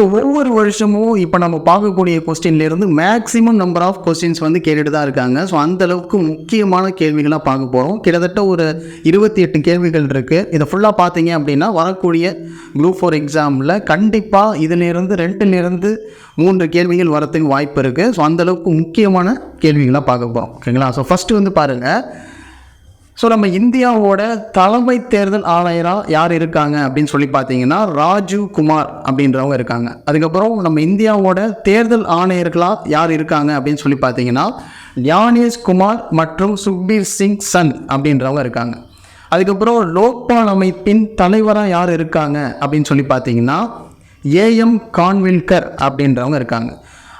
So ஒவ்வொரு வருஷமும் இப்போ நம்ம பார்க்கக்கூடிய கொஸ்டின்லேருந்து மேக்ஸிமம் நம்பர் ஆஃப் கொஸ்டின்ஸ் வந்து கேட்டுட்டு தான் இருக்காங்க. ஸோ அந்தளவுக்கு முக்கியமான கேள்விகளாக பார்க்க போகிறோம் கிட்டத்தட்ட ஒரு இருபத்தி எட்டு கேள்விகள் இருக்குது இதை ஃபுல்லாக பார்த்தீங்க அப்படின்னா வரக்கூடிய குரூப் ஃபோர் எக்ஸாமில் கண்டிப்பாக இதிலேருந்து ரெண்டுலேருந்து மூன்று கேள்விகள் வரத்துக்கு வாய்ப்பு இருக்குது ஸோ அந்த அளவுக்கு முக்கியமான கேள்விகளாக பார்க்க போகிறோம் ஓகேங்களா? ஸோ ஃபஸ்ட்டு வந்து பாருங்கள் ஸோ நம்ம இந்தியாவோட தலைமை தேர்தல் ஆணையராக யார் இருக்காங்க அப்படின்னு சொல்லி பார்த்தீங்கன்னா ராஜீவ் குமார் அப்படின்றவங்க இருக்காங்க. அதுக்கப்புறம் நம்ம இந்தியாவோட தேர்தல் ஆணையர்களாக யார் இருக்காங்க அப்படின்னு சொல்லி பார்த்தீங்கன்னா ஞானேஷ் குமார் மற்றும் சுக்பீர் சிங் சந்த் அப்படின்றவங்க இருக்காங்க. அதுக்கப்புறம் லோக்பால் அமைப்பின் தலைவராக யார் இருக்காங்க அப்படின்னு சொல்லி பார்த்தீங்கன்னா ஏஎம் கான்வில்கர் அப்படின்றவங்க இருக்காங்க.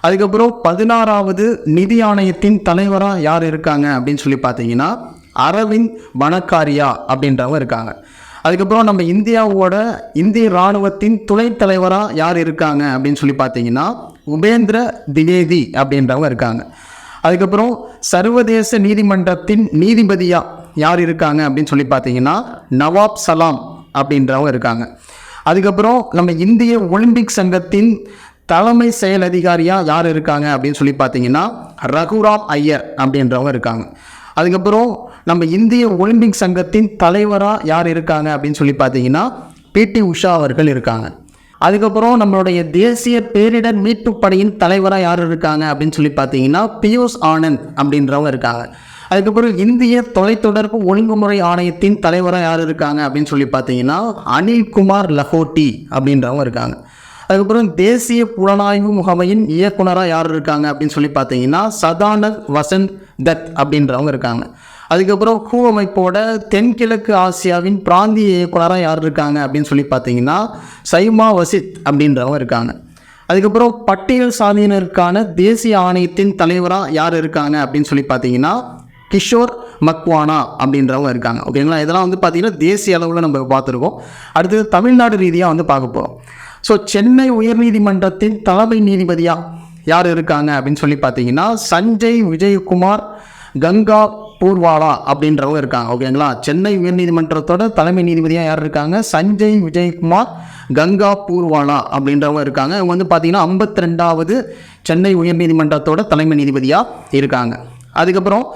அதுக்கப்புறம் பதினாறாவது நிதி ஆணையத்தின் தலைவராக யார் இருக்காங்க அப்படின்னு சொல்லி பார்த்தீங்கன்னா அரவிந்த் வனக்காரியா அப்படின்றவங்க இருக்காங்க. அதுக்கப்புறம் நம்ம இந்தியாவோட இந்திய இராணுவத்தின் துணைத் தலைவராக யார் இருக்காங்க அப்படின்னு சொல்லி பார்த்தீங்கன்னா உபேந்திர திவேதி அப்படின்றவங்க இருக்காங்க. அதுக்கப்புறம் சர்வதேச நீதிமன்றத்தின் நீதிபதியாக யார் இருக்காங்க அப்படின்னு சொல்லி பார்த்தீங்கன்னா நவாப் சலாம் அப்படின்றவங்க இருக்காங்க. அதுக்கப்புறம் நம்ம இந்திய ஒலிம்பிக் சங்கத்தின் தலைமை செயல் அதிகாரியாக யார் இருக்காங்க அப்படின்னு சொல்லி பார்த்தீங்கன்னா ரகுராம் ஐயர் அப்படின்றவங்க இருக்காங்க. அதுக்கப்புறம் நம்ம இந்திய ஒலிம்பிக் சங்கத்தின் தலைவராக யார் இருக்காங்க அப்படின்னு சொல்லி பார்த்தீங்கன்னா பிடி உஷா அவர்கள் இருக்காங்க. அதுக்கப்புறம் நம்மளுடைய தேசிய பேரிடர் மீட்பு படையின் தலைவராக யார் இருக்காங்க அப்படின்னு சொல்லி பார்த்தீங்கன்னா பியூஷ் ஆனந்த் அப்படின்றவங்க இருக்காங்க. அதுக்கப்புறம் இந்திய தொலைத்தொடர்பு ஒழுங்குமுறை ஆணையத்தின் தலைவராக யார் இருக்காங்க அப்படின்னு சொல்லி பார்த்தீங்கன்னா அனில்குமார் லஹோட்டி அப்படின்றவங்க இருக்காங்க. அதுக்கப்புறம் தேசிய புலனாய்வு முகமையின் இயக்குனராக யார் இருக்காங்க அப்படின்னு சொல்லி பார்த்தீங்கன்னா சதானந்த் வசந்த் தத் அப்படின்றவங்க இருக்காங்க. அதுக்கப்புறம் ஹூ அமைப்போட தென்கிழக்கு ஆசியாவின் பிராந்திய இயக்குனராக யார் இருக்காங்க அப்படின்னு சொல்லி பார்த்தீங்கன்னா சைமா வசித் அப்படின்றவங்க இருக்காங்க. அதுக்கப்புறம் பட்டியல் சாதியினருக்கான தேசிய ஆணையத்தின் தலைவராக யார் இருக்காங்க அப்படின்னு சொல்லி பார்த்தீங்கன்னா கிஷோர் மக்வானா அப்படின்றவங்க இருக்காங்க. ஓகேங்களா? இதெல்லாம் வந்து பார்த்திங்கன்னா தேசிய அளவில் நம்ம பார்த்துருக்கோம். அடுத்தது தமிழ்நாடு ரீதியாக வந்து பார்க்க போகிறோம் ஸோ சென்னை உயர்நீதிமன்றத்தின் தலைமை நீதிபதியாக யார் இருக்காங்க அப்படின்னு சொல்லி பார்த்தீங்கன்னா சஞ்சய் விஜயகுமார் கங்கா பூர்வாலா அப்படின்றவங்க இருக்காங்க. ஓகேங்களா சென்னை உயர்நீதிமன்றத்தோட தலைமை நீதிபதியாக யார் இருக்காங்க? சஞ்சய் விஜயகுமார் கங்கா பூர்வாலா அப்படின்றவங்க இருக்காங்க. இவங்க வந்து பார்த்தீங்கன்னா ஐம்பத்தி ரெண்டாவது சென்னை உயர்நீதிமன்றத்தோட தலைமை நீதிபதியாக இருக்காங்க. அதுக்கப்புறம்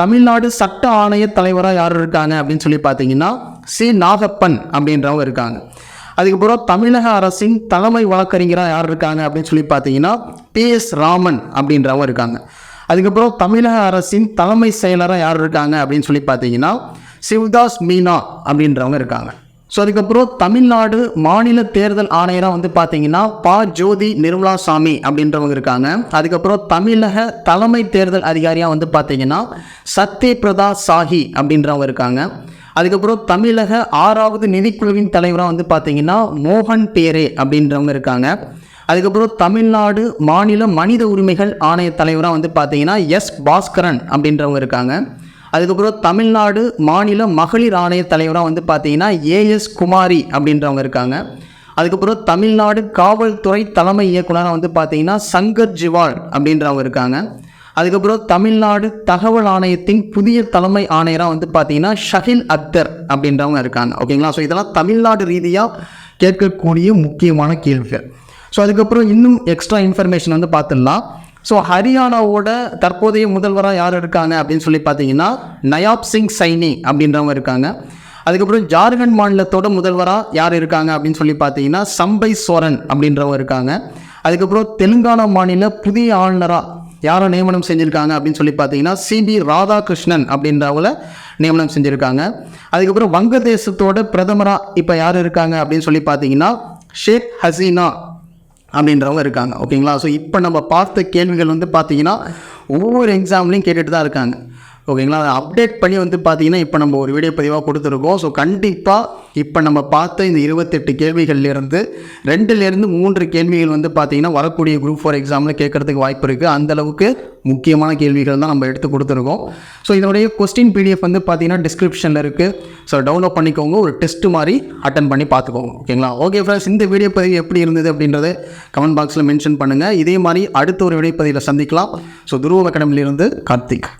தமிழ்நாடு சட்ட ஆணைய தலைவராக யார் இருக்காங்க அப்படின்னு சொல்லி பார்த்தீங்கன்னா சி. நாகப்பன் அப்படின்றவங்க இருக்காங்க. அதுக்கப்புறம் தமிழக அரசின் தலைமை வழக்கறிஞராக யார் இருக்காங்க அப்படின்னு சொல்லி பார்த்தீங்கன்னா பிஎஸ் ராமன் அப்படின்றவங்க இருக்காங்க. அதுக்கப்புறம் தமிழக அரசின் தலைமை செயலராக யார் இருக்காங்க அப்படின்னு சொல்லி பார்த்தீங்கன்னா சிவ்தாஸ் மீனா அப்படின்றவங்க இருக்காங்க. ஸோ அதுக்கப்புறம் தமிழ்நாடு மாநில தேர்தல் ஆணையராக வந்து பார்த்தீங்கன்னா பா. ஜோதி நிர்மலா சாமி அப்படின்றவங்க இருக்காங்க. அதுக்கப்புறம் தமிழக தலைமை தேர்தல் அதிகாரியாக வந்து பார்த்தீங்கன்னா சத்யபிரதா சாஹி அப்படின்றவங்க இருக்காங்க. அதுக்கப்புறம் தமிழக ஆறாவது நிதிக்குழுவின் தலைவராக வந்து பார்த்தீங்கன்னா மோகன் பேரே அப்படின்றவங்க இருக்காங்க. அதுக்கப்புறம் தமிழ்நாடு மாநில மனித உரிமைகள் ஆணைய தலைவராக வந்து பார்த்தீங்கன்னா எஸ் பாஸ்கரன் அப்படின்றவங்க இருக்காங்க. அதுக்கப்புறம் தமிழ்நாடு மாநில மகளிர் ஆணைய தலைவராக வந்து பார்த்தீங்கன்னா ஏஎஸ் குமாரி அப்படின்றவங்க இருக்காங்க. அதுக்கப்புறம் தமிழ்நாடு காவல்துறை தலைமை இயக்குனராக வந்து பார்த்தீங்கன்னா சங்கர் ஜிவால் அப்படின்றவங்க இருக்காங்க. அதுக்கப்புறம் தமிழ்நாடு தகவல் ஆணையத்தின் புதிய தலைமை ஆணையராக வந்து பார்த்தீங்கன்னா ஷஹில் அக்தர் அப்படின்றவங்க இருக்காங்க. ஓகேங்களா? ஸோ இதெல்லாம் தமிழ்நாடு ரீதியாக கேட்கக்கூடிய முக்கியமான கேள்விகள். ஸோ அதுக்கப்புறம் இன்னும் எக்ஸ்ட்ரா இன்ஃபர்மேஷன் வந்து பார்த்துடலாம் ஸோ ஹரியானாவோட தற்போதைய முதல்வராக யார் இருக்காங்க அப்படின்னு சொல்லி பார்த்தீங்கன்னா நயாப் சிங் சைனி அப்படின்றவங்க இருக்காங்க. அதுக்கப்புறம் ஜார்க்கண்ட் மாநிலத்தோட முதல்வராக யார் இருக்காங்க அப்படின்னு சொல்லி பார்த்தீங்கன்னா சம்பை சோரன் அப்படின்றவங்க இருக்காங்க. அதுக்கப்புறம் தெலுங்கானா மாநில புதிய ஆளுநராக யாரை நியமனம் செஞ்சுருக்காங்க அப்படின்னு சொல்லி பார்த்தீங்கன்னா சிபி ராதாகிருஷ்ணன் அப்படின்றவங்கள நியமனம் செஞ்சுருக்காங்க. அதுக்கப்புறம் வங்கதேசத்தோட பிரதமராக இப்போ யார் இருக்காங்க அப்படின்னு சொல்லி பார்த்தீங்கன்னா ஷேக் ஹசீனா அப்படின்றவங்க இருக்காங்க. ஓகேங்களா? ஸோ இப்போ நம்ம பார்த்த கேள்விகள் வந்து பார்த்தீங்கன்னா ஒவ்வொரு எக்ஸாம்லேயும் கேட்டுட்டு தான் இருக்காங்க. ஓகேங்களா? அதை அப்டேட் பண்ணி வந்து பார்த்தீங்கன்னா இப்போ நம்ம ஒரு வீடியோ பதிவாக கொடுத்துருக்கோம். ஸோ கண்டிப்பாக இப்போ நம்ம பார்த்த இந்த இருபத்தெட்டு கேள்விகள்லேருந்து ரெண்டுலேருந்து மூன்று கேள்விகள் வந்து பார்த்தீங்கன்னா வரக்கூடிய குரூப் ஃபோர் எக்ஸாமில் கேட்குறதுக்கு வாய்ப்பு இருக்குது அந்தளவுக்கு முக்கியமான கேள்விகள் தான் நம்ம எடுத்து கொடுத்துருக்கோம். ஸோ இதனுடைய கொஸ்டின் பிடிஎஃப் வந்து பார்த்தீங்கன்னா டிஸ்கிரிப்ஷனில் இருக்குது ஸோ டவுன்லோட் பண்ணிக்கோங்க. ஒரு டெஸ்ட் மாதிரி அட்டன் பண்ணி பார்த்துக்கோங்க. ஓகேங்களா? ஓகே ஃப்ரெண்ட்ஸ் இந்த வீடியோ பதிவு எப்படி இருந்தது அப்படின்றத கமெண்ட் பாக்ஸில் மென்ஷன் பண்ணுங்கள் இதே மாதிரி அடுத்த ஒரு வீடியோ பதிவில் சந்திக்கலாம். ஸோ துருவ அகாடமிலிருந்து கார்த்திக்.